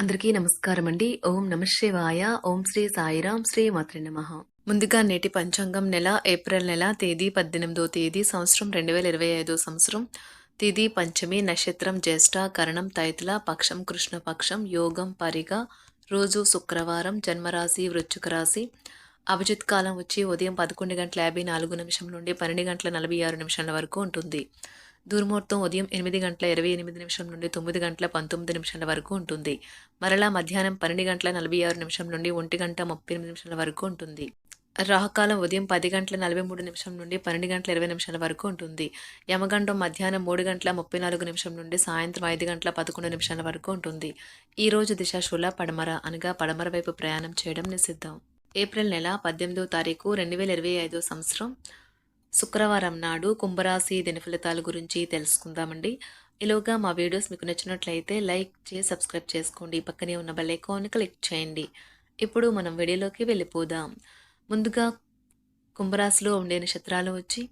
అందరికీ నమస్కారం అండి ఓం నమశివాయ ఓం శ్రీ సాయిరాం శ్రీ మాత్రి నమ. ముందుగా నేటి పంచాంగం నెల ఏప్రిల్ నెల తేదీ పద్దెనిమిదో తేదీ సంవత్సరం రెండు వేల ఇరవై ఐదో సంవత్సరం. తిథి పంచమి నక్షత్రం జ్యేష్ఠ కరణం తైతుల పక్షం కృష్ణపక్షం యోగం పరిగ రోజు శుక్రవారం జన్మరాశి వృశ్చిక రాశి. అభిజిత్ కాలం వచ్చి ఉదయం పదకొండు గంటల యాభై నాలుగు నిమిషం నుండి పన్నెండు గంటల నలభై ఆరు నిమిషాల వరకు ఉంటుంది. దుర్ముహూర్తం ఉదయం ఎనిమిది గంటల ఇరవై ఎనిమిది నిమిషం నుండి తొమ్మిది గంటల పంతొమ్మిది నిమిషాల వరకు ఉంటుంది. మరలా మధ్యాహ్నం పన్నెండు గంటల నలభై ఆరు నిమిషం నుండి ఒంటి గంట ముప్పై ఎనిమిది నిమిషాల వరకు ఉంటుంది. రాహుకాలం ఉదయం పది గంటల నలభై మూడు నిమిషం నుండి పన్నెండు గంటల ఇరవై నిమిషాల వరకు ఉంటుంది. యమగండం మధ్యాహ్నం మూడు గంటల ముప్పై నాలుగు నిమిషం నుండి సాయంత్రం ఐదు గంటల పదకొండు నిమిషాల వరకు ఉంటుంది. ఈ రోజు దిశ పడమర అనగా పడమర వైపు ప్రయాణం చేయడం నిషిద్ధం. ఏప్రిల్ నెల పద్దెనిమిదో తారీఖు రెండు వేల ఇరవై ఐదో సంవత్సరం శుక్రవారం నాడు కుంభరాశి దిన ఫలితాల గురించి తెలుసుకుందామండి. ఇలోగా మా వీడియోస్ మీకు నచ్చినట్లయితే లైక్ చేసి సబ్స్క్రైబ్ చేసుకోండి. పక్కనే ఉన్న బెల్ ఐకాన్ని క్లిక్ చేయండి. ఇప్పుడు మనం వీడియోలోకి వెళ్ళిపోదాం. ముందుగా కుంభరాశిలో ఉండే నక్షత్రాలు వచ్చి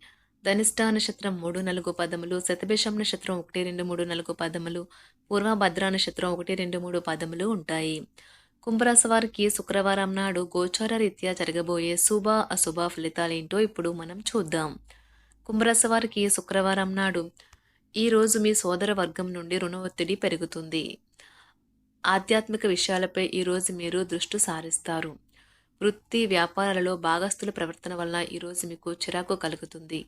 ధనిష్ట నక్షత్రం మూడు నలుగు పదములు శతభిషం నక్షత్రం ఒకటి రెండు మూడు నలుగు పదములు పూర్వభద్ర నక్షత్రం ఒకటి రెండు మూడు పదములు ఉంటాయి. కుంభరాశి వారికి శుక్రవారం నాడు గోచార రీత్యా జరగబోయే శుభ అశుభ ఫలితాలేంటో ఇప్పుడు మనం చూద్దాం. కుంభరాశి వారికి శుక్రవారం నాడు ఈ రోజు మీ సోదర వర్గం నుండి రుణ ఒత్తిడి పెరుగుతుంది. ఆధ్యాత్మిక విషయాలపై ఈరోజు మీరు దృష్టి సారిస్తారు. వృత్తి వ్యాపారాలలో భాగస్థుల ప్రవర్తన వలన ఈరోజు మీకు చిరాకు కలుగుతుంది.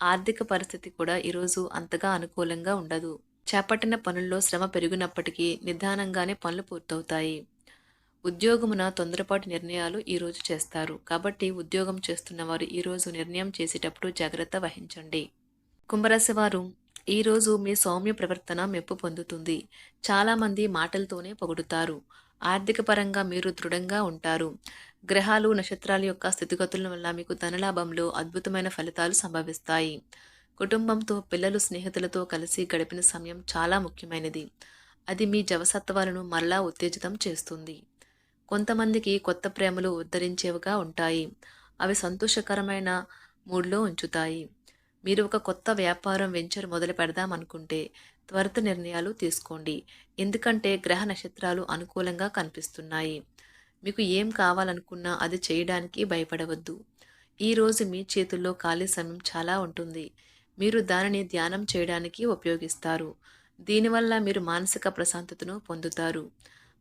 ఆర్థిక పరిస్థితి కూడా ఈరోజు అంతగా అనుకూలంగా ఉండదు. చేపట్టిన పనుల్లో శ్రమ పెరిగినప్పటికీ నిదానంగానే పనులు పూర్తవుతాయి. ఉద్యోగమున తొందరపాటు నిర్ణయాలు ఈరోజు చేస్తారు. కాబట్టి ఉద్యోగం చేస్తున్న వారు ఈరోజు నిర్ణయం చేసేటప్పుడు జాగ్రత్త వహించండి. కుంభరాశి వారు ఈరోజు మీ సౌమ్య ప్రవర్తన మెప్పు పొందుతుంది. చాలామంది మాటలతోనే పొగుడుతారు. ఆర్థిక పరంగా మీరు దృఢంగా ఉంటారు. గ్రహాలు నక్షత్రాల యొక్క స్థితిగతుల వల్ల మీకు ధనలాభంలో అద్భుతమైన ఫలితాలు సంభవిస్తాయి. కుటుంబంతో పిల్లలు స్నేహితులతో కలిసి గడిపిన సమయం చాలా ముఖ్యమైనది. అది మీ జవసత్వాలను మరలా ఉత్తేజితం చేస్తుంది. కొంతమందికి కొత్త ప్రేమలు ఉద్ధరించేవిగా ఉంటాయి. అవి సంతోషకరమైన మూడ్లో ఉంచుతాయి. మీరు ఒక కొత్త వ్యాపారం వెంచర్ మొదలు పెడదామనుకుంటే త్వరిత నిర్ణయాలు తీసుకోండి. ఎందుకంటే గ్రహ నక్షత్రాలు అనుకూలంగా కనిపిస్తున్నాయి. మీకు ఏం కావాలనుకున్నా అది చేయడానికి భయపడవద్దు. ఈరోజు మీ చేతుల్లో ఖాళీ సమయం చాలా ఉంటుంది. మీరు దానిని ధ్యానం చేయడానికి ఉపయోగిస్తారు. దీనివల్ల మీరు మానసిక ప్రశాంతతను పొందుతారు.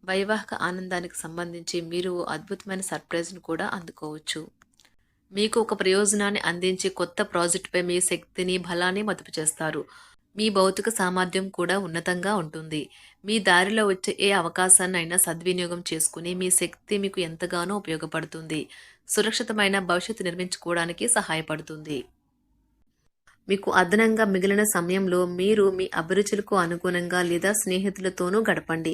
వైవాహిక ఆనందానికి సంబంధించి మీరు ఓ అద్భుతమైన సర్ప్రైజ్ను కూడా అందుకోవచ్చు. మీకు ఒక ప్రయోజనాన్ని అందించి కొత్త ప్రాజెక్టుపై మీ శక్తిని బలాన్ని మదుపు చేస్తారు. మీ భౌతిక సామర్థ్యం కూడా ఉన్నతంగా ఉంటుంది. మీ దారిలో వచ్చే ఏ అవకాశాన్ని అయినా సద్వినియోగం చేసుకుని మీ శక్తి మీకు ఎంతగానో ఉపయోగపడుతుంది. సురక్షితమైన భవిష్యత్తు నిర్మించుకోవడానికి సహాయపడుతుంది. మీకు అదనంగా మిగిలిన సమయంలో మీరు మీ అభిరుచులకు అనుగుణంగా లేదా స్నేహితులతోనూ గడపండి.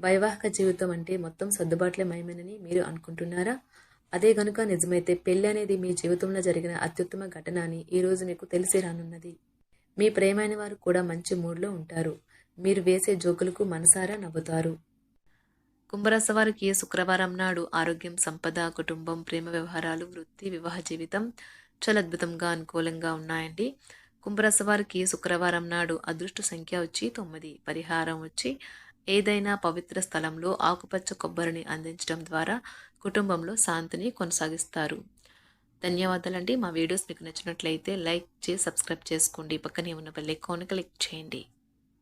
వైవాహిక జీవితం అంటే మొత్తం సర్దుబాట్లే మయమేనని మీరు అనుకుంటున్నారా? అదే గనుక నిజమైతే పెళ్ళి అనేది మీ జీవితంలో జరిగిన అత్యుత్తమ ఘటన అని ఈరోజు మీకు తెలిసి రానున్నది. మీ ప్రేమైన వారు కూడా మంచి మూడ్లో ఉంటారు. మీరు వేసే జోకులకు మనసారా నవ్వుతారు. కుంభరాశి వారికి శుక్రవారం నాడు ఆరోగ్యం సంపద కుటుంబం ప్రేమ వ్యవహారాలు వృత్తి వివాహ జీవితం చాలా అద్భుతంగా అనుకూలంగా ఉన్నాయండి. కుంభరాశి వారికి శుక్రవారం నాడు అదృష్ట సంఖ్య వచ్చి తొమ్మిది పరిహారం వచ్చి ఏదైనా పవిత్ర స్థలంలో ఆకుపచ్చ కొబ్బరిని అందించడం ద్వారా కుటుంబంలో శాంతిని కొనసాగిస్తారు. ధన్యవాదాలండి. మా వీడియోస్ మీకు నచ్చినట్లయితే లైక్ చేసి సబ్స్క్రైబ్ చేసుకోండి. పక్కనే ఉన్న బెల్ ఐకాన్ క్లిక్ చేయండి.